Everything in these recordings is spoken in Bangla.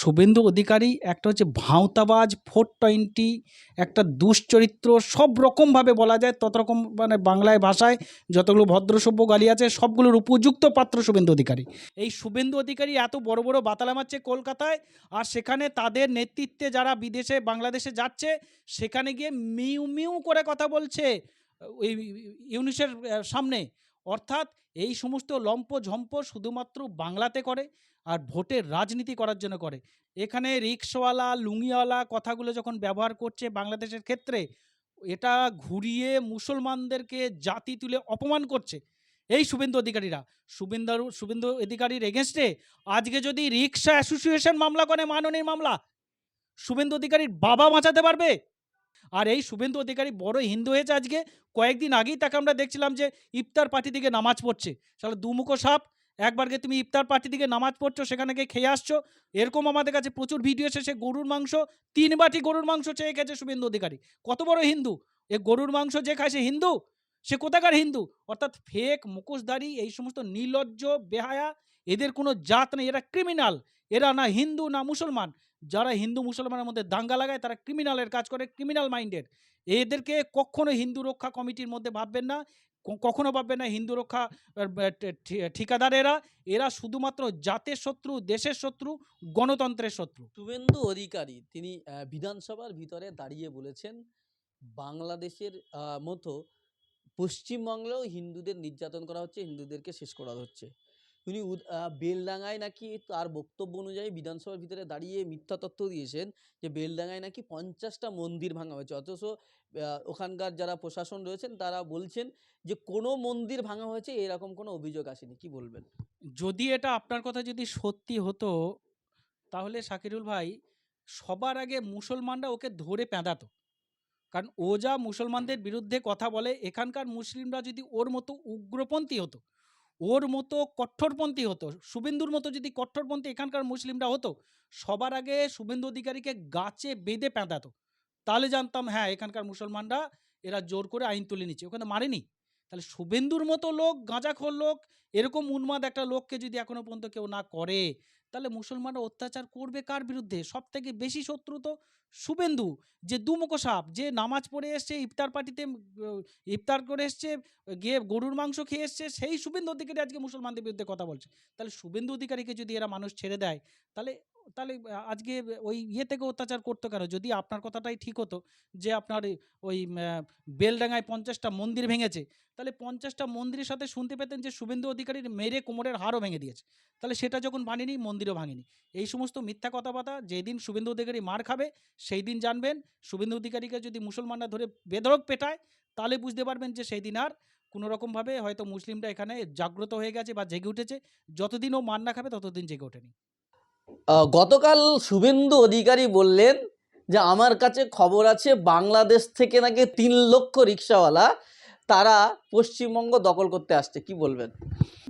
শুভেন্দু অধিকারী, একটা হচ্ছে ভাঁওতাবাজ, ফোর টোয়েন্টি, একটা দুশ্চরিত্র, সব রকমভাবে বলা যায় তত রকম মানে বাংলায় ভাষায় যতগুলো ভদ্রসভ্য গালি আছে, সবগুলোর উপযুক্ত পাত্র শুভেন্দু অধিকারী। এই শুভেন্দু অধিকারী এত বড় বড় বাতালা মারছে কলকাতায়, আর সেখানে তাদের নেতৃত্বে যারা বিদেশে, বাংলাদেশে যাচ্ছে, সেখানে গিয়ে মিউ মিউ করে কথা বলছে, ওই ইউনিসের সামনে। অর্থাৎ এই সমস্ত লম্প ঝম্প শুধুমাত্র বাংলাতে করে আর ভোটের রাজনীতি করার জন্য করে। এখানে রিক্সাওয়ালা, লুঙ্গিওয়ালা কথাগুলো যখন ব্যবহার করছে বাংলাদেশের ক্ষেত্রে, এটা ঘুরিয়ে মুসলমানদেরকে জাতি তুলে অপমান করছে। এই শুভেন্দু অধিকারীরা, শুভেন্দু শুভেন্দু অধিকারীর এগেনস্টে আজকে যদি রিক্সা অ্যাসোসিয়েশন মামলা করে, মাননীয় মামলা, শুভেন্দু অধিকারীর বাবা বাঁচাতে পারবে? আর এই শুভেন্দু অধিকারী বড় হিন্দু হয়েছে আজকে। কয়েকদিন আগেই তাকে আমরা দেখছিলাম যে ইফতার পার্টি থেকে নামাজ পড়ছে। তাহলে দুমুখো সাপ, একবার গিয়ে তুমি ইফতার পার্টি থেকে নামাজ পড়ছো, সেখানে গিয়ে খেয়ে আসছো। এরকম আমাদের কাছে প্রচুর ভিডিও এসেছে গরুর মাংস, তিন বাটি গরুর মাংস চেয়ে গেছে শুভেন্দু অধিকারী। কত বড় হিন্দু? এ গরুর মাংস যে খায় সে হিন্দু? সে কোথাকার হিন্দু? অর্থাৎ ফেক মুখোশধারী, এই সমস্ত নির্লজ্জ, বেহায়া, এদের কোনো জাত নেই, এরা ক্রিমিনাল এরা না হিন্দু, না মুসলমান। যারা হিন্দু মুসলমানের মধ্যে দাঙ্গা লাগায়, তারা ক্রিমিনালের কাজ করে ক্রিমিনাল মাইন্ডের এদেরকে কখনো হিন্দু রক্ষা কমিটির মধ্যে ভাববেন না কখনো ভাববেন না হিন্দু রক্ষা ঠিকাদারেরা, এরা শুধুমাত্র জাতের শত্রু, দেশের শত্রু, গণতন্ত্রের শত্রু। শুভেন্দু অধিকারী, তিনি বিধানসভার ভিতরে দাঁড়িয়ে বলেছেন, বাংলাদেশের মতো পশ্চিমবাংলাও হিন্দুদের নির্যাতন করা হচ্ছে, হিন্দুদেরকে শেষ করা হচ্ছে। উনি আহ, নাকি তার বক্তব্য অনুযায়ী বিধানসভার ভিতরে দাঁড়িয়ে মিথ্যা তথ্য দিয়েছেন যে বেলডাঙায় নাকি পঞ্চাশটা মন্দির ভাঙা হয়েছে। অথচ ওখানকার যারা প্রশাসন রয়েছেন তারা বলছেন যে কোনো মন্দির ভাঙা হয়েছে এরকম কোনো অভিযোগ আসেনি। কি বলবেন? যদি এটা আপনার কথা যদি সত্যি হতো তাহলে শাকিরুল ভাই সবার আগে মুসলমানরা ওকে ধরে পেঁদাতো। কারণ ও যা মুসলমানদের বিরুদ্ধে কথা বলে এখানকার মুসলিমরা যদি ওর মতো উগ্রপন্থী হতো ওর মতো কট্টরপন্থী হতো। শুভেন্দুর মতো যদি কট্টরপন্থী এখানকার মুসলিমরা হতো, সবার আগে শুভেন্দু অধিকারীকে গাছে বেঁধে পেঁদাতো তাহলে জানতাম হ্যাঁ এখানকার মুসলমানরা এরা জোর করে আইন তুলে নিচ্ছে। ওখানে মারেনি তাহলে শুভেন্দুর মতো লোক, গাঁজাখোর লোক, এরকম উন্মাদ একটা লোককে যদি এখনও পর্যন্ত কেউ না করে তাহলে মুসলমানরা অত্যাচার করবে কার বিরুদ্ধে? সব থেকে বেশি শত্রু তো শুভেন্দু, যে দুমুখো সাপ, যে নামাজ পড়ে এসছে, ইফতার পার্টিতে ইফতার করে এসছে, গিয়ে গরুর মাংস খেয়ে এসছে, সেই শুভেন্দু অধিকারী আজকে মুসলমানদের বিরুদ্ধে কথা বলছে। তাহলে শুভেন্দু অধিকারীকে যদি এরা মানুষ ছেড়ে দেয়, তাহলে তাহলে আজকে ওই ইয়ে থেকে অত্যাচার করতো কেন? যদি আপনার কথাটাই ঠিক হতো যে আপনার ওই বেলডাঙ্গায় পঞ্চাশটা মন্দির ভেঙেছে, তাহলে পঞ্চাশটা মন্দিরের সাথে শুনতে পেতেন যে শুভেন্দু অধিকারীর মেরে কোমরের হাড়ও ভেঙে দিয়েছে। তাহলে সেটা যখন ভাঙেনি মন্দিরও ভাঙেনি। এই সমস্ত মিথ্যা কথাবার্তা যেদিন শুভেন্দু অধিকারী মার খাবে, সেই দিন জানবেন শুভেন্দু অধিকারীকে যদি মুসলমানরা ধরে বেধড়ক পেটায়, তাহলে বুঝতে পারবেন যে সেই দিন আর কোনো রকমভাবে হয়তো মুসলিমরা এখানে জাগ্রত হয়ে গেছে বা জেগে উঠেছে। যতদিন ও মার না খাবে, ততদিন জেগে ওঠেনি। গতকাল শুভেন্দু অধিকারী বললেন যে, আমার কাছে খবর আছে, বাংলাদেশ থেকে নাকি তিন লক্ষ রিক্সাওয়ালা তারা পশ্চিমবঙ্গ দখল করতে আসছে। কি বলবেন?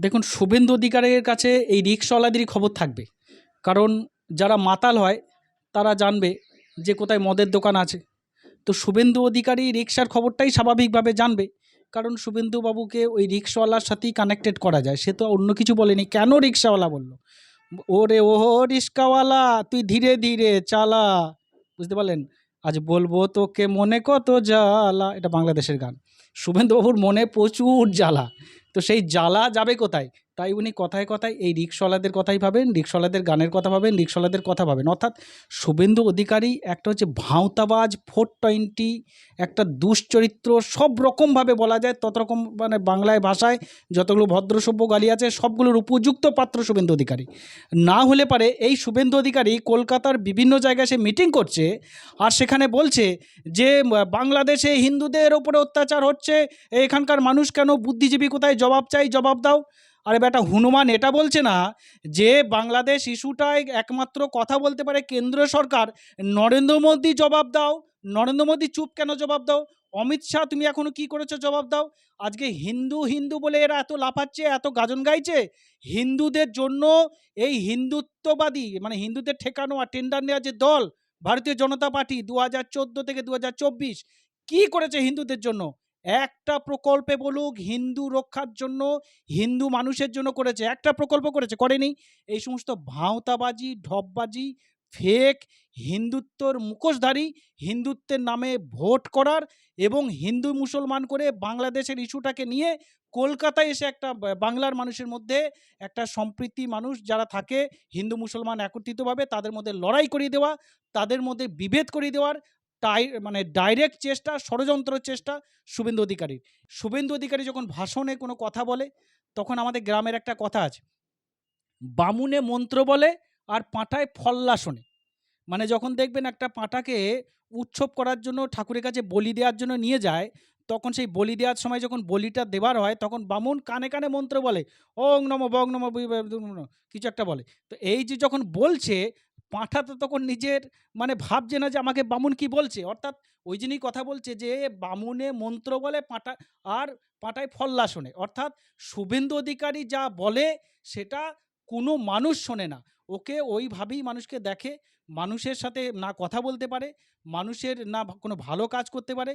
দেখুন, শুভেন্দু অধিকারের কাছে এই রিক্সাওয়ালাদেরই খবর থাকবে। কারণ যারা মাতাল হয়, তারা জানবে যে কোথায় মদের দোকান আছে। তো শুভেন্দু অধিকারী রিক্সার খবরটাই স্বাভাবিকভাবে জানবে। কারণ শুভেন্দু বাবুকে ওই রিক্সাওয়ালার সাথেই কানেক্টেড করা যায়। সে তো অন্য কিছু বলেনি। কেন রিক্সাওয়ালা বলল? ওরে ওহো রিস্কাওয়ালা তুই ধীরে ধীরে চালা। বুঝতে পারলেন? আজ বলব তোকে মনে কত জ্বালা। এটা বাংলাদেশের গান। শুভেন্দুবাবুর মনে প্রচুর জ্বালা। তো সেই জ্বালা যাবে কোথায়? তাই উনি কথায় কথায় এই রিক্সওয়ালাদের কথাই ভাবেন রিক্সওয়ালাদের গানের কথা ভাবেন রিক্সাওয়ালাদের কথা ভাবেন। অর্থাৎ শুভেন্দু অধিকারী একটা হচ্ছে ভাঁওতাবাজ, ফোর টোয়েন্টি, একটা দুশ্চরিত্র, সব রকমভাবে বলা যায় তত রকম মানে বাংলায় ভাষায় যতগুলো ভদ্রসভ্য গালি আছে, সবগুলোর উপযুক্ত পাত্র শুভেন্দু অধিকারী। না হলে পারে এই শুভেন্দু অধিকারী কলকাতার বিভিন্ন জায়গায় সে মিটিং করছে আর সেখানে বলছে যে, বাংলাদেশে হিন্দুদের ওপরে অত্যাচার হচ্ছে, এখানকার মানুষ কেন বুদ্ধিজীবী কোথায়? জবাব চাই, জবাব দাও। আরে বেটা, হনুমান এটা বলছে না যে বাংলাদেশ ইস্যুটায় একমাত্র কথা বলতে পারে কেন্দ্র সরকার। নরেন্দ্র মোদী জবাব দাও। নরেন্দ্র মোদী চুপ কেন জবাব দাও? অমিত শাহ, তুমি এখনও কি করেছ জবাব দাও। আজকে হিন্দু হিন্দু বলে এরা এত লাফাচ্ছে, এত গাজন গাইছে। হিন্দুদের জন্য এই হিন্দুত্ববাদী মানে হিন্দুদের ঠেকানো আর টেন্ডার নেওয়া যে দল, ভারতীয় জনতা পার্টি দু হাজার চোদ্দ থেকে দু হাজার চব্বিশ, কী করেছে হিন্দুদের জন্য? একটা প্রকল্পে বলুক হিন্দু রক্ষার জন্য, হিন্দু মানুষের জন্য করেছে, একটা প্রকল্প করেছে, করেনি। এই সমস্ত ভাঁওতাবাজি, ঢপবাজি, ফেক, হিন্দুত্বর মুখোশধারী, হিন্দুত্বের নামে ভোট করার এবং হিন্দু মুসলমান করে বাংলাদেশের ইস্যুটাকে নিয়ে কলকাতায় এসে একটা বাংলার মানুষের মধ্যে একটা সম্প্রীতি মানুষ যারা থাকে, হিন্দু মুসলমান একত্রিতভাবে তাদের মধ্যে লড়াই করিয়ে দেওয়া, তাদের মধ্যে বিভেদ করিয়ে দেওয়ার টাই মানে ডাইরেক্ট চেষ্টা ষড়যন্ত্র চেষ্টা শুভেন্দু অধিকারীর শুভেন্দু অধিকারী যখন ভাষণে কোনো কথা বলে তখন আমাদের গ্রামের একটা কথা আছে বামুনে মন্ত্র বলে আর পাঁটায় ফল্লা শোনে মানে যখন দেখবেন একটা পাঁঠাকে উৎসব করার জন্য ঠাকুরের কাছে বলি দেওয়ার জন্য নিয়ে যায় তখন সেই বলি দেওয়ার সময় যখন বলিটা দেবার হয় তখন বামুন কানে কানে মন্ত্র বলে ওং নম বং নম, কিছু একটা বলে তো এই যে যখন বলছে পাঁঠা তো তখন নিজের মানে ভাবছে না যে আমাকে বামুন কি বলছে। অর্থাৎ ওই জন্যই কথা বলছে যে, বামুনে মন্ত্র বলে পাঁঠা আর পাঁঠায় ফল্লা শোনে। অর্থাৎ শুভেন্দু অধিকারী যা বলে সেটা কোনো মানুষ শোনে না। ওকে ওইভাবেই মানুষকে দেখে। মানুষের সাথে না কথা বলতে পারে। মানুষের না কোনো ভালো কাজ করতে পারে।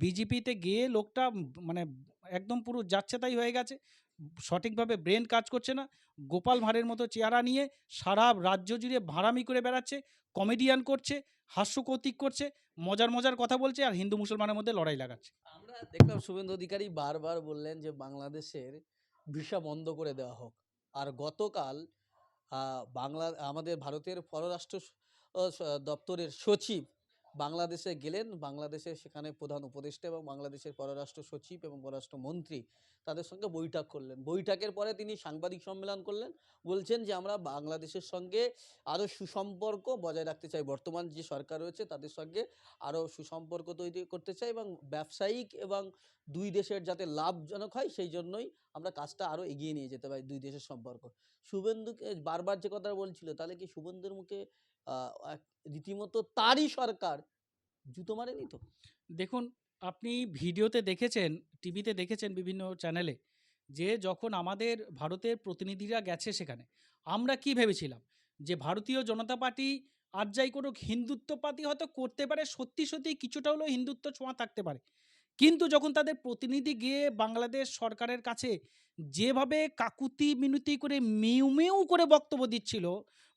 বিজেপিতে গিয়ে লোকটা মানে একদম পুরো যাচ্ছে তাই হয়ে গেছে। সঠিকভাবে ব্রেন কাজ করছে না। গোপাল ভাঁড়ের মতো চেহারা নিয়ে সারা রাজ্য জুড়ে ভাড়ামি করে বেড়াচ্ছে কমেডিয়ান করছে, হাস্যকৌতিক করছে, মজার মজার কথা বলছে আর হিন্দু মুসলমানের মধ্যে লড়াই লাগাচ্ছে। আমরা দেখলাম শুভেন্দু অধিকারী বারবার বললেন যে বাংলাদেশের ভিসা বন্ধ করে দেওয়া হোক। আর গতকাল বাংলা, আমাদের ভারতের পররাষ্ট্র দপ্তরের সচিব বাংলাদেশে গেলেন, বাংলাদেশের সেখানে প্রধান উপদেষ্টা এবং বাংলাদেশের পররাষ্ট্র সচিব এবং পররাষ্ট্র মন্ত্রী তাদের সঙ্গে বৈঠক করলেন। বৈঠকের পরে তিনি সাংবাদিক সম্মেলন করলেন, বলছেন যে আমরা বাংলাদেশের সঙ্গে আরও সুসম্পর্ক বজায় রাখতে চাই। বর্তমান যে সরকার রয়েছে তাদের সঙ্গে আরও সুসম্পর্ক তৈরি করতে চাই এবং ব্যবসায়িক এবং দুই দেশের যাতে লাভজনক হয় সেই জন্যই আমরা কাজটা আরও এগিয়ে নিয়ে যেতে পারি দুই দেশের সম্পর্ক। শুভেন্দুকে বারবার যে কথা বলছিল, তাহলে কি শুভেন্দুর মুখে রীতিমতো তারই সরকার। জুতো মারেনি তো? দেখুন, আপনি ভিডিওতে দেখেছেন, টিভিতে দেখেছেন বিভিন্ন চ্যানেলে যে যখন আমাদের ভারতের প্রতিনিধিরা গেছে সেখানে, আমরা কি ভেবেছিলাম? যে ভারতীয় জনতা পার্টি আর যাই করুক হিন্দুত্ব পার্টি হয়তো করতে পারে, সত্যি সত্যি কিছুটা হলেও হিন্দুত্ব ছোঁয়া থাকতে পারে। কিন্তু যখন তাদের প্রতিনিধি গিয়ে বাংলাদেশ সরকারের কাছে যেভাবে কাকুতি মিনতি করে মিউ মিউ করে বক্তব্য দিচ্ছিল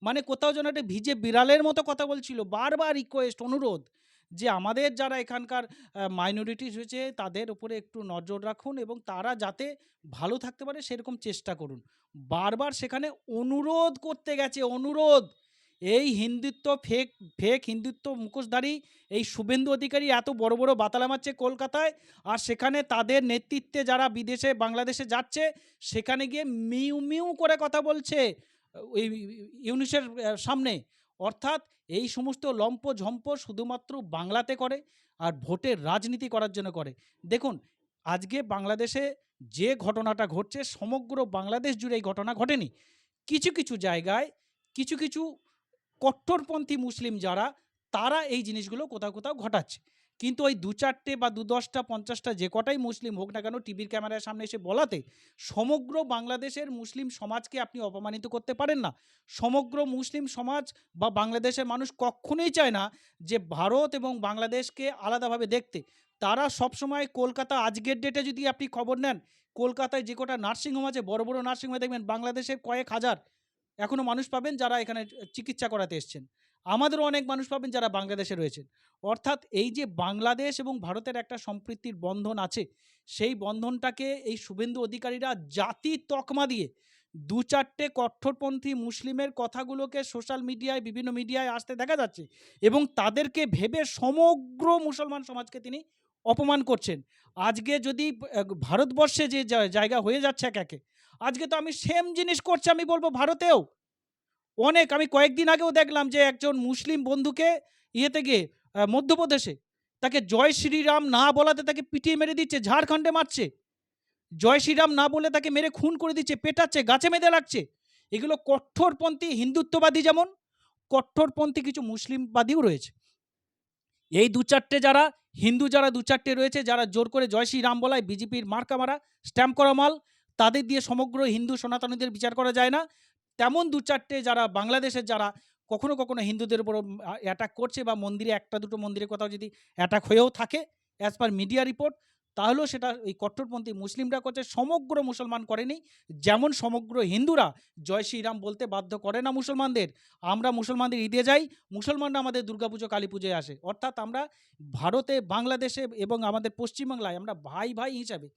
মানে কোথাও যেন একটা ভিজে বিড়ালের মতো কথা বলছিল, বারবার রিকোয়েস্ট অনুরোধ যে আমাদের যারা এখানকার মাইনরিটিস হয়েছে তাদের উপরে একটু নজর রাখুন এবং তারা যাতে ভালো থাকতে পারে সেরকম চেষ্টা করুন। বারবার সেখানে অনুরোধ করতে গেছে, অনুরোধ! এই হিন্দুত্ব ফেক ফেক হিন্দুত্ব মুখোশধারী এই শুভেন্দু অধিকারী এত বড় বড় বাতালা মারছে কলকাতায় আর সেখানে তাদের নেতৃত্বে যারা বিদেশে, বাংলাদেশে যাচ্ছে, সেখানে গিয়ে মিউ মিউ করে কথা বলছে ওই ইউনিসের সামনে। অর্থাৎ এই সমস্ত লম্প ঝম্প শুধুমাত্র বাংলাতে করে আর ভোটের রাজনীতি করার জন্য করে। দেখুন, আজকে বাংলাদেশে যে ঘটনাটা ঘটছে, সমগ্র বাংলাদেশ জুড়ে এই ঘটনা ঘটেনি। কিছু কিছু জায়গায় কিছু কিছু কট্টরপন্থী মুসলিম যারা, তারা এই জিনিসগুলো কোথাও কোথাও ঘটাচ্ছে। কিন্তু ওই দু চারটে বা দু দশটা পঞ্চাশটা যে কটাই মুসলিম হোক না কেন, টিভির ক্যামেরার সামনে এসে বলাতে সমগ্র বাংলাদেশের মুসলিম সমাজকে আপনি অপমানিত করতে পারেন না। সমগ্র মুসলিম সমাজ বা বাংলাদেশের মানুষ কখনোই চায় না যে ভারত এবং বাংলাদেশকে আলাদাভাবে দেখতে। তারা সবসময় কলকাতা আজকের ডেটে যদি আপনি খবর নেন, কলকাতায় যে কটা নার্সিংহোম আছে, বড় বড় নার্সিংহোমে দেখবেন বাংলাদেশের কয়েক হাজার এখনও মানুষ পাবেন যারা এখানে চিকিৎসা করাতে এসছেন। আমাদেরও অনেক মানুষ পাবেন যারা বাংলাদেশে রয়েছেন। অর্থাৎ এই যে বাংলাদেশ এবং ভারতের একটা সম্প্রীতির বন্ধন আছে, সেই বন্ধনটাকে এই শুভেন্দু অধিকারীরা জাতি তকমা দিয়ে দু চারটে কট্টরপন্থী মুসলিমের কথাগুলোকে সোশ্যাল মিডিয়ায়, বিভিন্ন মিডিয়ায় আসতে দেখা যাচ্ছে এবং তাদেরকে ভেবে সমগ্র মুসলমান সমাজকে তিনি অপমান করছেন। আজকে যদি ভারতবর্ষে যে জায়গা হয়ে যাচ্ছে এক একে আজকে তো আমি সেম জিনিস করছি, আমি বলব ভারতেও। অনেক, আমি কয়েকদিন আগেও দেখলাম যে একজন মুসলিম বন্ধুকে ইয়েতে গিয়ে মধ্যপ্রদেশে তাকে জয় শ্রীরাম না বলাতে তাকে পিটিয়ে মেরে দিচ্ছে, ঝাড়খণ্ডে মারছে। জয় শ্রীরাম না বলে তাকে মেরে খুন করে দিচ্ছে, পেটাচ্ছে, গাছে মেঁধে লাগছে এগুলো কঠোরপন্থী হিন্দুত্ববাদী যেমন, কঠোরপন্থী কিছু মুসলিমবাদীও রয়েছে। এই দু চারটে যারা, হিন্দু যারা দু চারটে রয়েছে, যারা জোর করে জয় শ্রীরাম বলায় বিজেপির মার্কা মারা স্ট্যাম্প করা মাল তাদের দিয়ে সমগ্র হিন্দু সনাতনীদের বিচার করা যায় না। তেমন দু চারটে যারা বাংলাদেশের যারা, কখনো কখনো হিন্দুদের উপর অ্যাটাক করছে বা মন্দিরে একটা দুটো মন্দিরে কোথাও যদি অ্যাটাক হয়েও থাকে অ্যাজ পার মিডিয়া রিপোর্ট তাহলেও সেটা এই কট্টরপন্থী মুসলিমরা করছে, সমগ্র মুসলমান করেনি। যেমন সমগ্র হিন্দুরা জয় শ্রীরাম বলতে বাধ্য করে না মুসলমানদের। আমরা মুসলমানদের ঈদে যাই, মুসলমানরা আমাদের দুর্গাপুজো কালী পুজোয় আসে। অর্থাৎ আমরা ভারতে, বাংলাদেশে এবং আমাদের পশ্চিমবাংলায় আমরা ভাই ভাই হিসাবে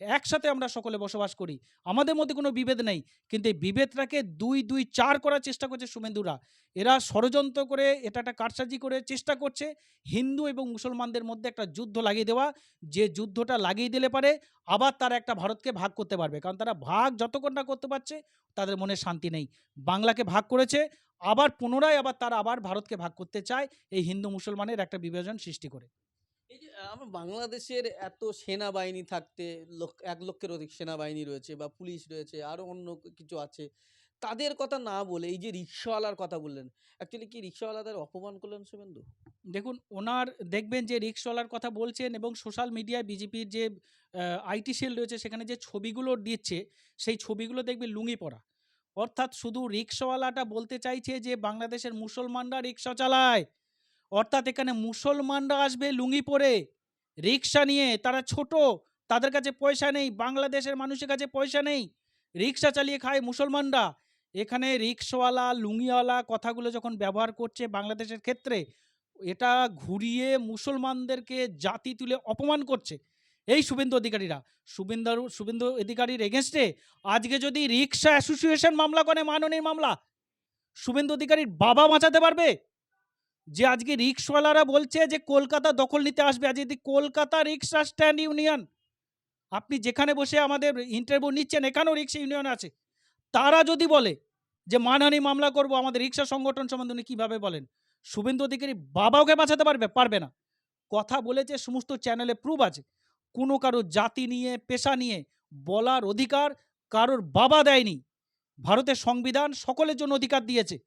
একসাথে আমরা সকলে বসবাস করি। আমাদের মধ্যে কোনো বিভেদ নেই। কিন্তু এই বিভেদটাকে দুই দুই, চার করার চেষ্টা করছে শুভেন্দুরা এরা ষড়যন্ত্র করে এটা একটা কারসাজি করে চেষ্টা করছে হিন্দু এবং মুসলমানদের মধ্যে একটা যুদ্ধ লাগিয়ে দেওয়া। যে যুদ্ধটা লাগিয়ে দিলে পারে আবার তারা একটা ভারতকে ভাগ করতে পারবে। কারণ তারা ভাগ যতক্ষণ না করতে পারছে তাদের মনে শান্তি নেই। বাংলাকে ভাগ করেছে, আবার পুনরায় আবার তারা আবার ভারতকে ভাগ করতে চায়। এই হিন্দু মুসলমানের একটা বিভাজন সৃষ্টি করে। এই যে আমার বাংলাদেশের এত সেনাবাহিনী থাকতে লক্ষ এক লক্ষের অধিক সেনাবাহিনী রয়েছে বা পুলিশ রয়েছে, আরও অন্য কিছু আছে, তাদের কথা না বলে এই যে রিক্সাওয়ালার কথা বললেন অ্যাকচুয়ালি কি রিক্সাওয়ালাদের অপমান করলেন শুভেন্দু? দেখুন, ওনার, দেখবেন যে রিক্সওয়ালার কথা বলছেন এবং সোশ্যাল মিডিয়ায় বিজেপির যে আইটি সেল রয়েছে, সেখানে যে ছবিগুলো দিচ্ছে, সেই ছবিগুলো দেখবে লুঙ্গি পরা। অর্থাৎ শুধু রিক্সাওয়ালাটা বলতে চাইছে যে, বাংলাদেশের মুসলমানরা রিক্সা চালায়। অর্থাৎ এখানে মুসলমানরা আসবে লুঙ্গি পরে, রিক্সা নিয়ে, তারা ছোট, তাদের কাছে পয়সা নেই, বাংলাদেশের মানুষের কাছে পয়সা নেই, রিক্সা চালিয়ে খায় মুসলমানরা। এখানে রিক্সাওয়ালা, লুঙ্গিওয়ালা কথাগুলো যখন ব্যবহার করছে বাংলাদেশের ক্ষেত্রে, এটা ঘুরিয়ে মুসলমানদেরকে জাতি তুলে অপমান করছে। এই শুভেন্দু অধিকারীরা, শুভেন্দু শুভেন্দু অধিকারীর এগেনস্টে আজকে যদি রিক্সা অ্যাসোসিয়েশন মামলা করে মাননীয় মামলা, শুভেন্দু অধিকারীর বাবা বাঁচাতে পারবে? যে আজকে রিক্সাওয়ালারা বলছে যে কলকাতা দখল নিতে আসবে, আজ যদি কলকাতা রিক্সা স্ট্যান্ড ইউনিয়ন, আপনি যেখানে বসে আমাদের ইন্টারভিউ নিচ্ছেন, এখানেও রিক্সা ইউনিয়ন আছে। তারা যদি বলে যে মানহানি মামলা করব, আমাদের রিক্সা সংগঠন সম্বন্ধে উনি কীভাবে বলেন? শুভেন্দু অধিকারী বাবাকে বাঁচাতে পারবে পারবে না। কথা বলেছে, সমস্ত চ্যানেলে প্রুভ আছে। কোনো কারোর জাতি নিয়ে, পেশা নিয়ে বলার অধিকার কারোর বাবা দেয়নি। ভারতের সংবিধান সকলের জন্য অধিকার দিয়েছে।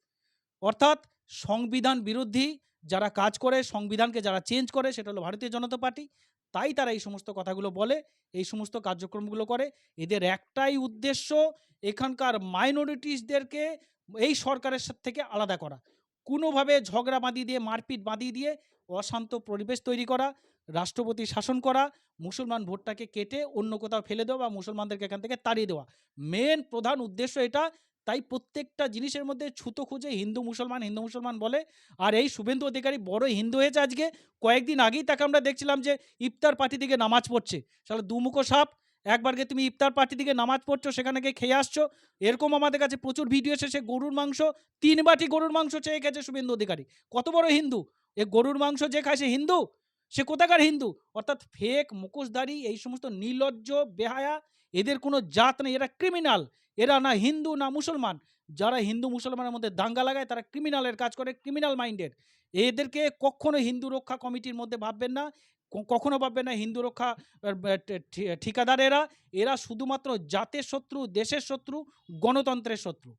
অর্থাৎ সংবিধান বিরোধী যারা কাজ করে, সংবিধানকে যারা চেঞ্জ করে, সেটা হলো ভারতীয় জনতা পার্টি। তাই তারা এই সমস্ত কথাগুলো বলে, এই সমস্ত কার্যক্রমগুলো করে। এদের একটাই উদ্দেশ্য এখানকার মাইনরিটিসদেরকে এই সরকারের থেকে আলাদা করা। কোনোভাবে ঝগড়া বাঁধিয়ে দিয়ে, মারপিট বাঁধিয়ে দিয়ে অশান্ত পরিবেশ তৈরি করা, রাষ্ট্রপতি শাসন করা, মুসলমান ভোটটাকে কেটে অন্য কোথাও ফেলে দেওয়া বা মুসলমানদেরকে এখান থেকে তাড়িয়ে দেওয়া। মেন প্রধান উদ্দেশ্য এটা তাই প্রত্যেকটা জিনিসের মধ্যে ছুতো খুঁজে হিন্দু মুসলমান হিন্দু মুসলমান বলে। আর এই শুভেন্দু অধিকারী বড় হিন্দু হয়েছে আজকে। কয়েকদিন আগেই তাকে আমরা দেখছিলাম যে ইফতার পার্টি থেকে নামাজ পড়ছে। সালে দুমুখো সাপ, একবার গিয়ে তুমি ইফতার পার্টি থেকে নামাজ পড়ছো, সেখানে গিয়ে খেয়ে আসছো। এরকম আমাদের কাছে প্রচুর ভিডিও এসেছে গরুর মাংস, তিন বাটি গরুর মাংস চেয়ে গেছে শুভেন্দু অধিকারী। কত বড় হিন্দু? এ গরুর মাংস যে খায় সে হিন্দু? সে কোথাকার হিন্দু? অর্থাৎ ফেক মুখোশধারী, এই সমস্ত নির্লজ্জ, বেহায়া, এদের কোনো জাত নেই, এরা ক্রিমিনাল এরা না হিন্দু না মুসলমান। যারা হিন্দু মুসলমানের মধ্যে দাঙ্গা লাগায়, তারা ক্রিমিনালের কাজ করে ক্রিমিনাল মাইন্ডের এদেরকে কখনো হিন্দু রক্ষা কমিটির মধ্যে ভাববেন না। কখনো ভাববেন না হিন্দু রক্ষা ঠিকাদারেরা এরা শুধুমাত্র জাতের শত্রু, দেশের শত্রু, গণতন্ত্রের শত্রু।